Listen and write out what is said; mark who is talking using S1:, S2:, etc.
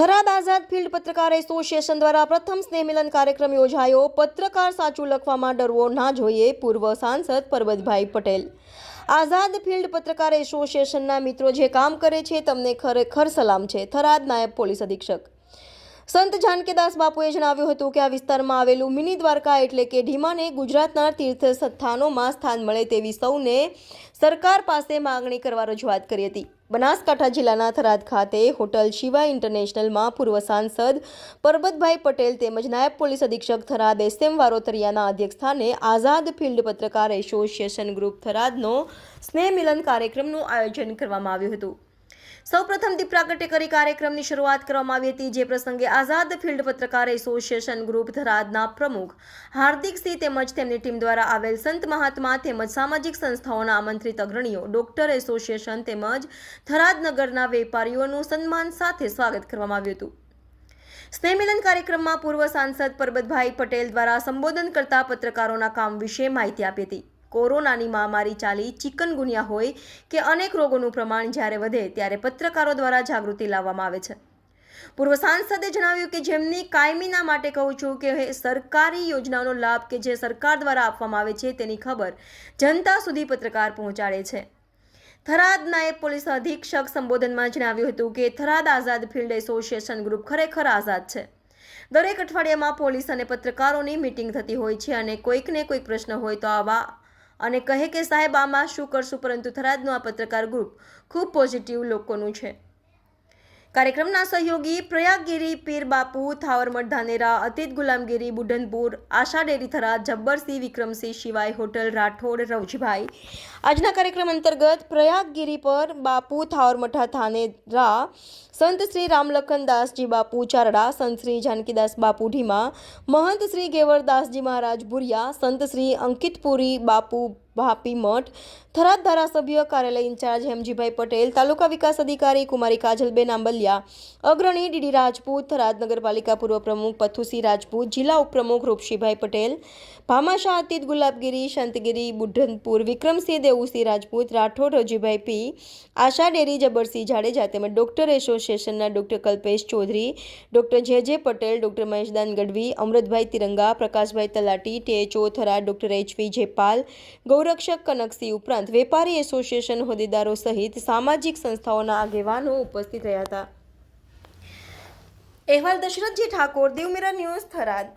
S1: Tharad Azad field પત્રકાર association દ્વારા પ્રથમ સ્નેહ મિલન કાર્યક્રમ યોજાયો. પત્રકાર સાચું લખવામાં ડરવો ના જોઈએ, પૂર્વ સાંસદ પરબતભાઈ પટેલ. આઝાદ ફિલ્ડ પત્રકાર એસોસિએશનના મિત્રો જે કામ કરે છે, તમને ખરેખર સલામ છે. થરાદ નાયબ પોલીસ અધિક્ષક. સંત જાનકીદાસ બાપુએ જણાવ્યું હતું કે આ વિસ્તારમાં આવેલું મિની દ્વારકા એટલે કે ઢીમાને ગુજરાતના તીર્થ સ્થાનોમાં સ્થાન મળે તેવી સૌને સરકાર પાસે માગણી કરવા રજૂઆત કરી હતી. બનાસકાંઠા જિલ્લાના થરાદ ખાતે હોટલ શિવા ઇન્ટરનેશનલમાં પૂર્વ સાંસદ પરબતભાઈ પટેલ તેમજ નાયબ પોલીસ અધિક્ષક થરાદ એસ એમ વારોતરિયાના અધ્યક્ષસ્થાને Azad field Patrakar association group થરાદનો સ્નેહ મિલન કાર્યક્રમનું આયોજન કરવામાં આવ્યું હતું. સૌપ્રથમ દીપ પ્રાગટ્ય કરી કાર્યક્રમની શરૂઆત કરવામાં આવી હતી, જે પ્રસંગે Azad field Patrakar association group ધરાદના પ્રમુખ હાર્દિક સિંહ તેમજ તેમની ટીમ દ્વારા આવેલ સંત મહાત્મા તેમજ સામાજિક સંસ્થાઓના આમંત્રિત અગ્રણીઓ ડોક્ટર એસોસિએશન તેમજ થરાદનગરના વેપારીઓનું સન્માન સાથે સ્વાગત કરવામાં આવ્યું હતું. સ્નેહમિલન કાર્યક્રમમાં પૂર્વ સાંસદ પરબતભાઈ પટેલ દ્વારા સંબોધન કરતા પત્રકારોના કામ વિશે માહિતી આપી હતી. કોરોનાની મહામારી ચાલી ચિકનગુનિયા હોય કે અનેક રોગોનું પ્રમાણ જ્યારે વધે ત્યારે પત્રકારો દ્વારા જાગૃતિ લાવવામાં આવે છે. પૂર્વ સાંસદે જણાવ્યું કે જેમની કાયમીના માટે કહું છું કે સરકારી યોજનાનો લાભ કે જે સરકાર દ્વારા આપવામાં આવે છે તેની ખબર જનતા સુધી પત્રકાર પહોંચાડે છે. થરાદ નાયબ પોલીસ અધિક્ષક સંબોધનમાં જણાવ્યું હતું કે Tharad Azad field association group ખરેખર આઝાદ છે. દરેક અઠવાડિયામાં પોલીસ અને પત્રકારોની મિટિંગ થતી હોય છે અને કોઈકને કોઈક પ્રશ્ન હોય તો આવા અને કહે કે સાહેબ, આમાં શું કરશું? પરંતુ થરાદનું આ પત્રકાર ગ્રુપ ખૂબ પોઝિટિવ લોકોનું છે. કાર્યક્રમના સહયોગી પ્રયાગગીરી પીર બાપુ થાવરમઠ ધાનેરા અતીત ગુલામગીરી બુઢનપુર આશા ડેરી થરાદ જબ્બરસિંહ વિક્રમસિંહ શિવાય હોટલ, રાઠોડ, રવજીભાઈ. આજના કાર્યક્રમ અંતર્ગત પ્રયાગગીરી પર બાપુ થાવરમઠા થાનેરા સંત શ્રી રામલખનદાસજી બાપુ ચારડા, સંત શ્રી જાનકીદાસ બાપુ ઢીમા, મહંત શ્રી ગેવરદાસજી મહારાજ ભુરિયા, સંત શ્રી અંકિતપુરી બાપુ ભાપી મઠ. થરાદ ધારાસભ્ય કાર્યાલય ઇન્ચાર્જ હેમજીભાઈ પટેલ, તાલુકા વિકાસ અધિકારી કુમારી કાજલબેન આંબલિયા, અગ્રણી ડીડી રાજપૂત, થરાદ નગરપાલિકા પૂર્વ પ્રમુખ પથુસિંહ રાજપૂત, જિલ્લા ઉપપ્રમુખ રૂપસિંહભાઈ પટેલ ભામાશા અતીત ગુલાબગીરી શાંતિગીરી બુઢનપુર, વિક્રમસિંહ દેવુસિંહ રાજપૂત, રાઠોડ રજીભાઈ પી, આશા ડેરી, જબરસિંહ જાડેજા તેમજ ડોક્ટર એસોસિએશનના doctor Kalpesh Chaudhary, doctor J J Patel, doctor Maheshdan Gadhvi, Amrutbhai Tiranga, Prakashbhai Talati, THO Tharad, doctor HV Jepal ગૌરક્ષક Kanaksinh ઉપરાંત વેપારી એસોસિએશન હોદ્દેદારો સહિત સામાજિક સંસ્થાઓના આગેવાનો ઉપસ્થિત રહ્યા હતા. અહેવાલ દશરથજી ઠાકોર, દેવમેરા ન્યૂઝ થરાદ.